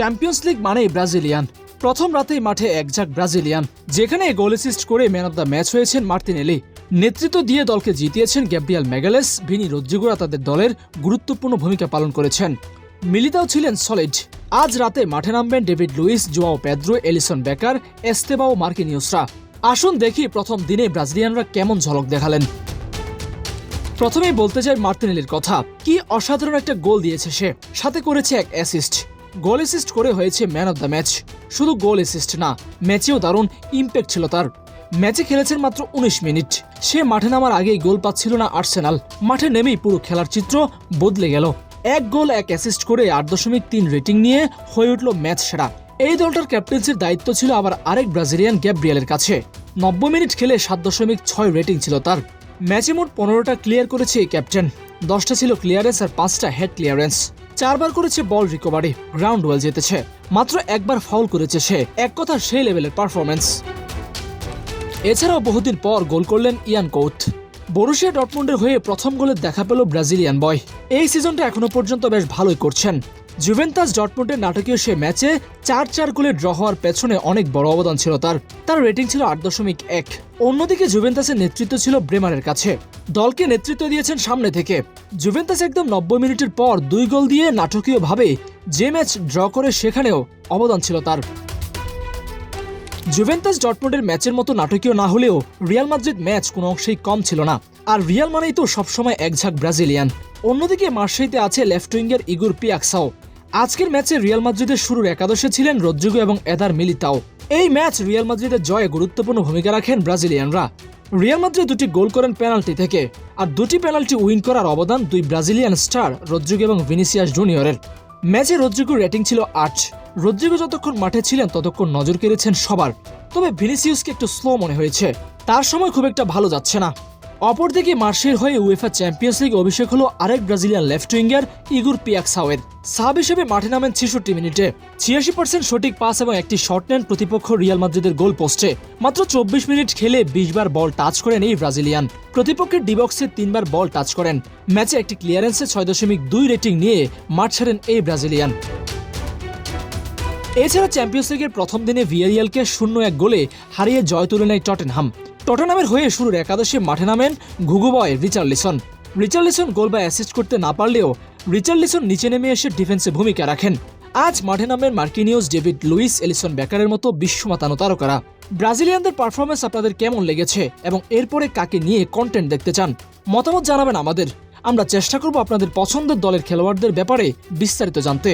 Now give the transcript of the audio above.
Champions league মানেই Brazilian. প্রথম রাতেই মাঠে একঝাক ব্রাজিলিয়ান, যেখানে গোল অ্যাসিস্ট করে ম্যান অব দ্য ম্যাচ হয়েছেন মার্তিনেলি। নেতৃত্ব দিয়ে দলকে জিতিয়েছেন গ্যাব্রিয়াল ম্যাগালেস, ভিনি রদ্রিগোরা তাদের দলের গুরুত্বপূর্ণ ভূমিকা পালন করেছেন। মিলিতাও ছিলেন সলিড আজ রাতে মাঠে নামবেন David Luiz, Joao Pedro, Alisson Becker, Estevao মার্কিনিউসরা আসুন দেখি প্রথম দিনে ব্রাজিলিয়ানরা কেমন ঝলক দেখালেন। প্রথমেই বলতে চাই মার্তিনেলির কথা, কি অসাধারণ একটা গোল দিয়েছে সে, সাথে করেছে এক অ্যাসিস্ট গোল অ্যাসিস্ট করে হয়েছে ম্যান অফ দ্য ম্যাচ শুধু গোল অ্যাসিস্ট না ম্যাচেও দারুণ ইম্প্যাক্ট ছিল তার। ম্যাচে খেলেছেন মাত্র উনিশ মিনিট। সে মাঠে নামার আগেই গোল পাচ্ছিল না আর্সেনাল। মাঠে নেমেই পুরো খেলার চিত্র বদলে গেল। এক গোল, এক অ্যাসিস্ট করে আট দশমিক তিন রেটিং নিয়ে হয়ে উঠল ম্যাচ সেরা। এই দলটার ক্যাপ্টেন্সির দায়িত্ব ছিল আবার আরেক ব্রাজিলিয়ান গ্যাব্রিয়ালের কাছে। নব্বই মিনিট খেলে সাত দশমিক ছয় রেটিং ছিল তার। ম্যাচে মোট পনেরোটা ক্লিয়ার করেছে এই ক্যাপ্টেন দশটা ছিল ক্লিয়ারেন্স আর পাঁচটা হেড ক্লিয়ারেন্স চারবার করেছে বল রিকভারি গ্রাউন্ড ওয়েল জিতেছে। মাত্র একবার ফাউল করেছে সে। এক কথা সেই লেভেলের পারফরমেন্স এছাড়াও বহুদিন পর গোল করলেন ইয়ান কৌথ। বরুশিয়া ডটমন্ডের হয়ে প্রথম গোলের দেখা পেল ব্রাজিলিয়ান বয় এই সিজনটা এখনও পর্যন্ত বেশ ভালোই করছেন। জুভেন্তাস ডটমুন্ডের নাটকীয় সে ম্যাচে চার চার গোলে ড্র হওয়ার পেছনে অনেক বড় অবদান ছিল তার। তার রেটিং ছিল আট দশমিক এক। অন্যদিকে জুভেন্তাসের নেতৃত্ব ছিল ব্রেমারের কাছে। দলকে নেতৃত্ব দিয়েছেন সামনে থেকে। জুভেন্তাস একদম নব্বই মিনিটের পর দুই গোল দিয়ে নাটকীয়ভাবে যে ম্যাচ ড্র করে সেখানেও অবদান ছিল তার। জুভেন্টাস ডটমন্ডের ম্যাচের মতো নাটকীয় না হলেও রিয়াল মাদ্রিদ ম্যাচ কোনো অংশেই কম ছিল না। আর রিয়াল মানেই তো সবসময় একঝাক ব্রাজিলিয়ান। অন্যদিকে মার্শাইতে আছে লেফট উইঙ্গের ইগুর পিয়াকসাও। আজকের ম্যাচে রিয়াল মাদ্রিদের শুরুর একাদশে ছিলেন রদ্রিগো এবং এদার মিলিতাও। এই ম্যাচ রিয়াল মাদ্রিদের জয়ে গুরুত্বপূর্ণ ভূমিকা রাখেন ব্রাজিলিয়ানরা। রিয়াল মাদ্রিদ দুটি গোল করেন পেনাল্টি থেকে, আর দুটি পেনাল্টি উইন করার অবদান দুই ব্রাজিলিয়ান স্টার রদ্রিগো এবং ভিনিসিয়াস জুনিয়রের। ম্যাচে রদ্রিগোর রেটিং ছিল আট। রদ্রিগো যতক্ষণ মাঠে ছিলেন, ততক্ষণ নজর কেড়েছেন সবার। তবে ভিনিসিয়াসকে একটু স্লো মনে হয়েছে। তার সময় খুব একটা ভালো যাচ্ছে না। অপরদিকে মার্সের হয়ে উয়েফা চ্যাম্পিয়ন্স লিগ অভিষেক হলো আরেক ব্রাজিলিয়ান লেফট উইঙ্গার ইগুর পিয়াকসাওয়ের সাব হিসেবে মাঠে নামেন ছেষট্টি মিনিটে। ছিয়াশি পার্সেন্ট সঠিক পাস এবং একটি শট নেন প্রতিপক্ষ রিয়াল মাদ্রিদের গোল পোস্টে। মাত্র চব্বিশ মিনিট খেলে বিশ বার বল টাচ করেন এই ব্রাজিলিয়ান। প্রতিপক্ষের ডিবক্সে তিনবার বল টাচ করেন। ম্যাচে একটি ক্লিয়ারেন্সে ছয় দশমিক দুই রেটিং নিয়ে মাঠ ছাড়েন এই ব্রাজিলিয়ান। এছাড়া চ্যাম্পিয়ন্স লিগের প্রথম দিনে ভিয়ারিয়ালকে শূন্য এক গোলে হারিয়ে জয় তুলে নেয় টটেনহাম টটেনহামের হয়ে শুরুর একাদশে মাঠে নামেন ঘুঘুবয় রিচার্লিসন রিচার্লিসন গোল বা অ্যাসিস্ট করতে না পারলেও রিচার্লিসন নিচে নেমে এসে ডিফেন্সে ভূমিকা রাখেন। আজ মাঠে নামেন মার্কিনিউস ডেভিড লুইস, এলিসন বেকারের মতো বিশ্বমাতানো তারকারা। ব্রাজিলিয়ানদের পারফরমেন্স আপনাদের কেমন লেগেছে এবং এরপরে কাকে নিয়ে কন্টেন্ট দেখতে চান, মতামত জানাবেন আমাদের। আমরা চেষ্টা করব আপনাদের পছন্দের দলের খেলোয়াড়দের ব্যাপারে বিস্তারিত জানতে।